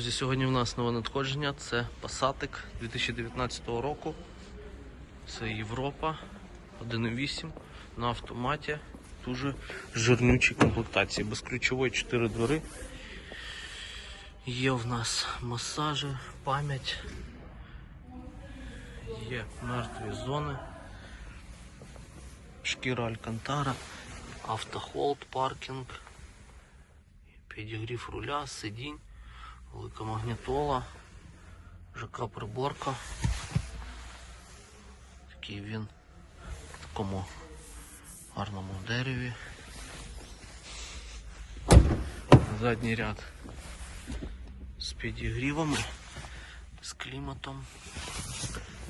Друзі, Сьогодні в нас нове надходження. Це Passatик 2019 року. Це Європа 1.8 на автоматі. Дуже жирнючі комплектації. Безключової 4 двори. Є в нас масажі, пам'ять. Є мертві зони. Шкіра Алькантара, автохолд, паркінг, підігрів руля, сидінь, велика магнітола, ЖК приборка. Такий він в такому гарному дереві. Задній ряд з підігрівами, з кліматом.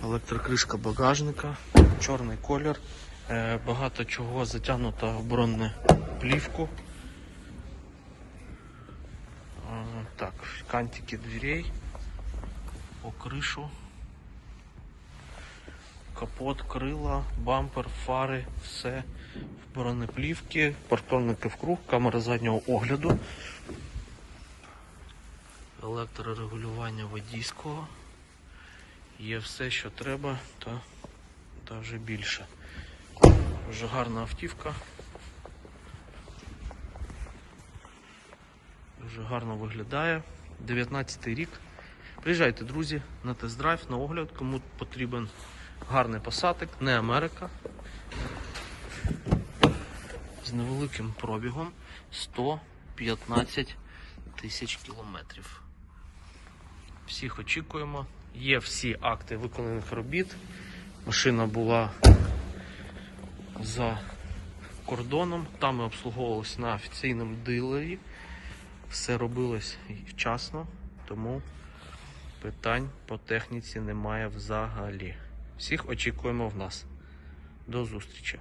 Електрокришка багажника, чорний колір. Е, Багато чого затягнуто в бронне плівку. Так, кантики дверей, по кришу, капот, крила, бампер, фари, все в бронеплівки, парктронники в круг, камера заднього огляду, електрорегулювання водійського. Є все, що треба, та, та вже більше. Дуже гарна автівка. Дуже гарно виглядає. 19 рік. Приїжджайте, друзі, на тест-драйв, на огляд, кому потрібен гарний посадок, не Америка. З невеликим пробігом 115 тисяч кілометрів. Всіх очікуємо. Є всі акти виконаних робіт. Машина була за кордоном, там ми обслуговувалися на офіційному дилері. Все робилось вчасно, тому питань по техніці немає взагалі. Всіх очікуємо в нас. До зустрічі!